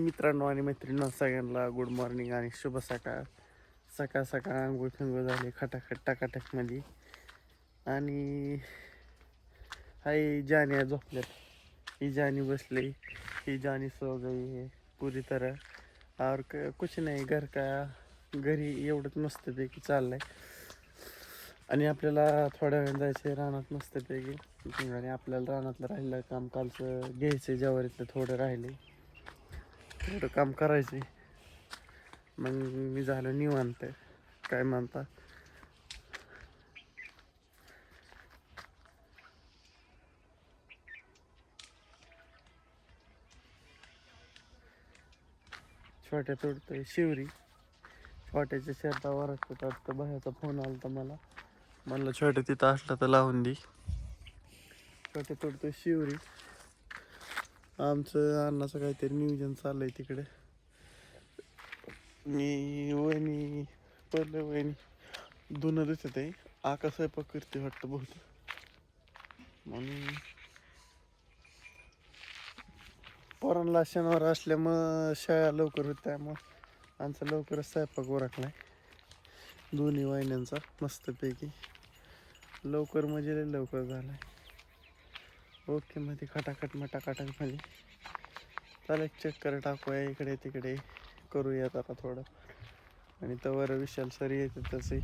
मित्रांनो आणि मैत्रिणींना सगळ्यांना गुड मॉर्निंग आणि शुभ सकाळ. सकाळ सकाळ आंघोळ फिंगोळ झाली खटाखट टाकाटकमध्ये आणि हाय जानी आहे झोपल्यात. ही जानी बसली ही जानी सो गई है पूरी तरह और कुछ नाही घर का घरी एवढंच मस्तपैकी चाललं आहे आणि आपल्याला थोड्या वेळ जायचं रानात मस्तपैकी. आणि आपल्याला रानातलं राहिलं काम कालचं घ्यायचं ज्वारीतलं थोडं राहिले थोडं काम करायचे. मग मी झालो निवांत. काय म्हणता? छोट्या तोडतोय शिवरी. छोट्याच्या शेतावर असतात वाटतं. बाहेरचा फोन आला तर मला. म्हणलं छोट्या तिथं असला तर लावून दे. छोट्या तोडतोय शिवरी. आमचं अन्नाचं काहीतरी नियोजन चाललंय तिकडे. मी वहिनी पहिले वहिनी दोन दिसत आहे आका स्वयंपाक करते वाटतं बहुत. म्हणून पोरांना शनिवार असल्यामुळं शाळा लवकर होत त्यामुळं आमचा लवकरच स्वयंपाक उरकलाय. दोन्ही वाहिन्यांचा मस्तपैकी. लवकर म्हणजे लय लवकर झालाय. ओके मध्ये खटाखट मटाखटाक चालेल चक्कर टाकूया इकडे तिकडे. करूयात आता थोडं. आणि तवर विशाल सर येते तसे.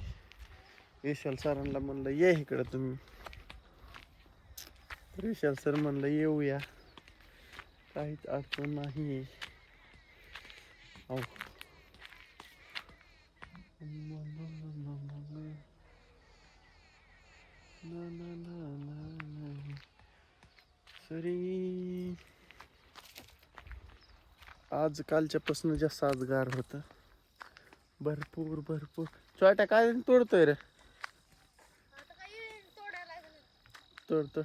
विशाल सरांना म्हणलं ये इकडं तुम्ही. तर विशाल सर म्हणलं येऊया. काहीच अडचण नाही अहो. ना ना ना. सरी आज कालच्यापासून जास्त आज गार होत. भरपूर भरपूर. छोट्या काय तोडतोय रे. तोड तोड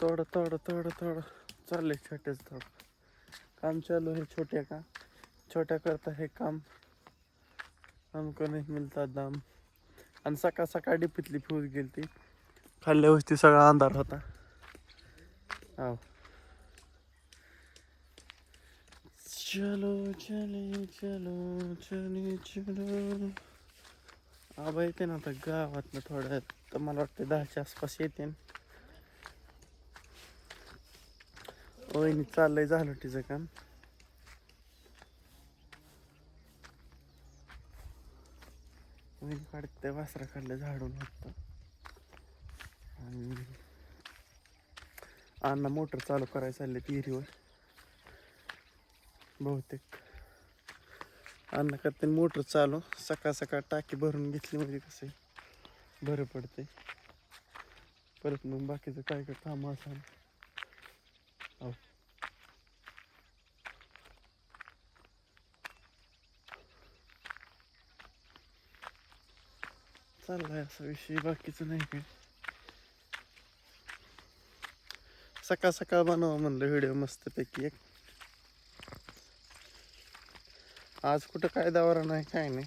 तोड तोड तोड तोड. चाललंय छोट्याच तोड. काम चालू है छोट्या का? छोट्या करता है काम. हमको नाही मिलता दाम. आणि सकाळ सकाळ डिपीतली फ्यूज गेली ती खाल्ल्या वस्ती सगळा अंधार होता. आव चलो चले चलो चले चलो. आबा येते ना आता गावातनं थोडं थोड्या तर मला वाटतं दहाच्या आसपास येते. ना वहिनी चाललंय झालं तिचं काम. वहिनी काढते वासरा काढलं झाडून होतं आणि अण्णा मोटर चालू करायला चालले विहिरीवर. बहुतेक. अन्न करते मोटर चालू. सकाळ सकाळ टाकी भरून घेतली म्हणजे कसं बरं पडते परत मग बाकीचं काय काय कामं असं चाललाय असा विषय बाकीचं नाही काय सकाळ सकाळ बनवा म्हणलं व्हिडिओ मस्तपैकी एक. आज कुठं काय दौरा नाही काय नाही.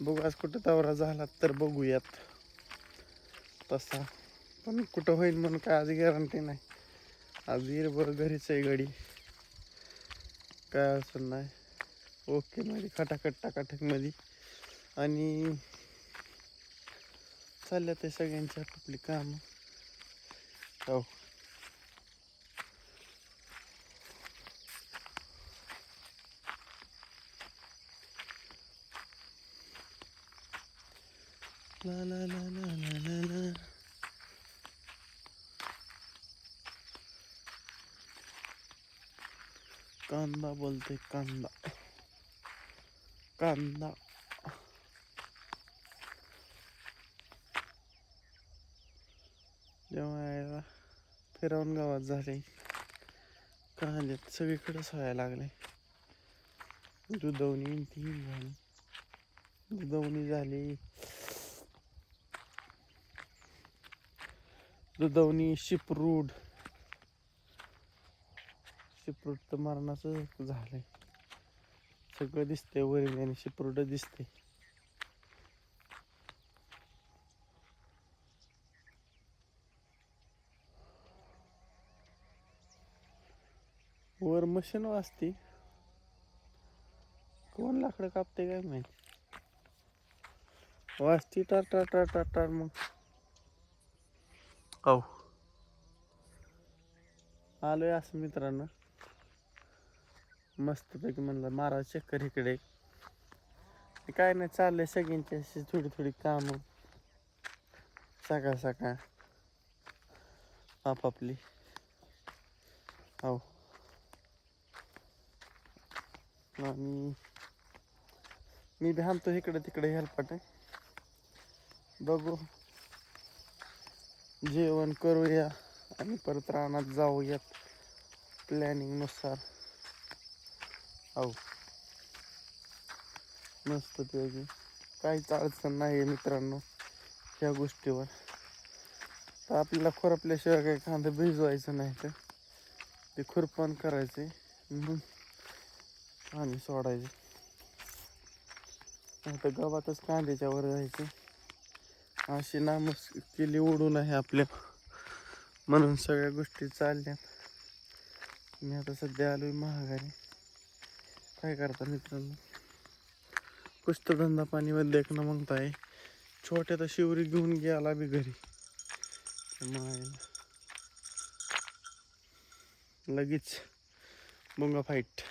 बघू आज कुठं दौरा झाला तर बघूयात. तसा. पण कुठं होईल म्हणून काय आज गॅरंटी नाही. आज बरं घरीच आहे गाडी काय अडचण नाही. ओके मध्ये खटाखट टाकाटकमध्ये आणि चालल्या ते सगळ्यांची आपापली कामं हो La la la la la la la. कांदा बोलते कांदा कांदा जेव्हा यायला फिरवून गावात झाले. कांद्यात सगळीकडेच व्हायला लागले. दुधवणी ती झाली. दुधवणी झाली. दुधवणी शिपरूड. शिपरूड तर मरणाचं झालंय. सगळं दिसतंय वरील आणि शिपरूड दिसते वर मशीन वाजती. कोण लाकडं कापते काय माहिती? वाजती टार टार टार टार टार मग. हो आलोय असं मित्रांनो. मस्तपैकी म्हणलं मारा चक्कर इकडे. काय नाही चाललंय सगळ्यांची अशी थोडी थोडी कामं. सकाळ सकाळ. आपापली. हो आणि मी बी इकडे तिकडे हेल्पाट बघू. जेवण करूया आणि परत रानात जाऊयात प्लॅनिंगनुसार हो मस्त त्याची काहीच अडचण नाही आहे मित्रांनो ह्या गोष्टीवर. तर आपल्याला खुरपल्याशिवाय काही कांदा भिजवायचं नाही तर. ते खुरपण करायचे मग आणि सोडायचे. आता गवातच कांद्याच्या वर जायचे. अशी नामस केली ओढून आहे आपल्या. म्हणून सगळ्या गोष्टी चालल्या मी आता सध्या आलोय महागारी. काय करता मित्रांनो? कुस्त धंदा पाणी वर देखणं म्हणताय छोट्या तर शिवरी घेऊन गेला बी घरी. लगेच. बुंगा फाईट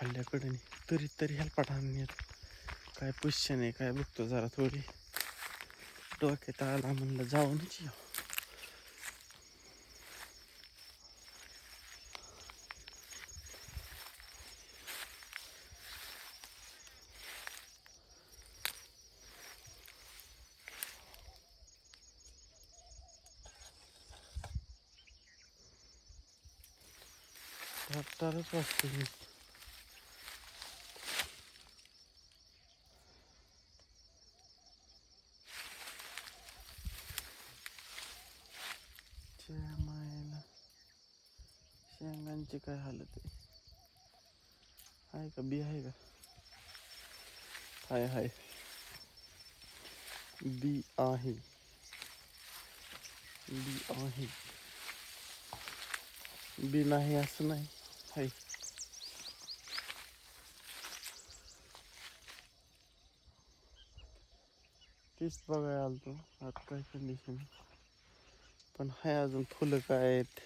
खाल्ल्याकडे तरी तरी हेल्पाट आणण्यात काय पुष्य नाही काय बघतो जरा थोडी. डोक्यात आला म्हणलं जाऊनच या ट्रॅक्टरच वाजते मी च्या मायला शेंगांची काय हालत आहे? आहे का? बी आहे का? हाय हाय. बी आहे. बी आहे. बी नाही असं नाही. हाय. तेच बघायला आलतो. आता काय कंडिशन पण हाय अजून फुलं काय आहेत?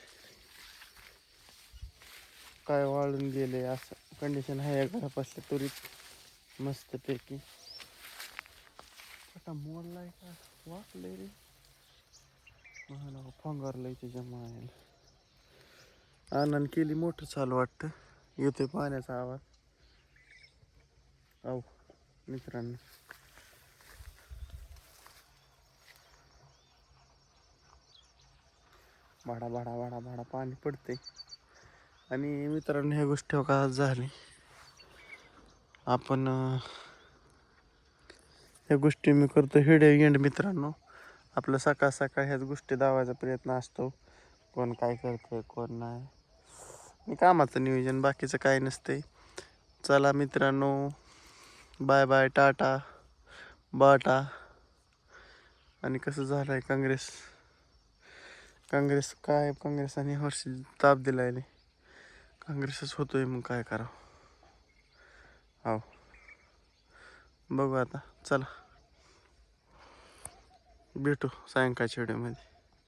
काय वाळून गेले असं. कंडिशन आहे या घरापासल्या तुरीत मस्तपैकी. आता मोडलाय का वाटलंय रे. मला फंगारलंय त्याच्या मायाला आनंद केली मोठं चालू वाटतं. येतोय पाण्याचा आवाज. औ मित्रांनो. भाडा भाडा भाडा भाडा पाणी पडते आणि मित्रांनो ह्या गोष्टी का झाली. आपण ह्या गोष्टी मी करतो हिडे एंड मित्रांनो. आपलं सकाळ सकाळ ह्याच गोष्टी दावायचा प्रयत्न असतो. कोण काय करतंय कोण नाही. मी कामाचं नियोजन बाकीचं काय नसते चला मित्रांनो. बाय बाय टाटा. बाटा. आणि कसं झालं आहे काँग्रेस. काँग्रेस काय काँग्रेसाने हर्षी ताप दिलाय आहे काँग्रेसच होतोय मग काय करावं? हो बघू आता. चला. भेटू सायंकाळच्या व्हिडिओमध्ये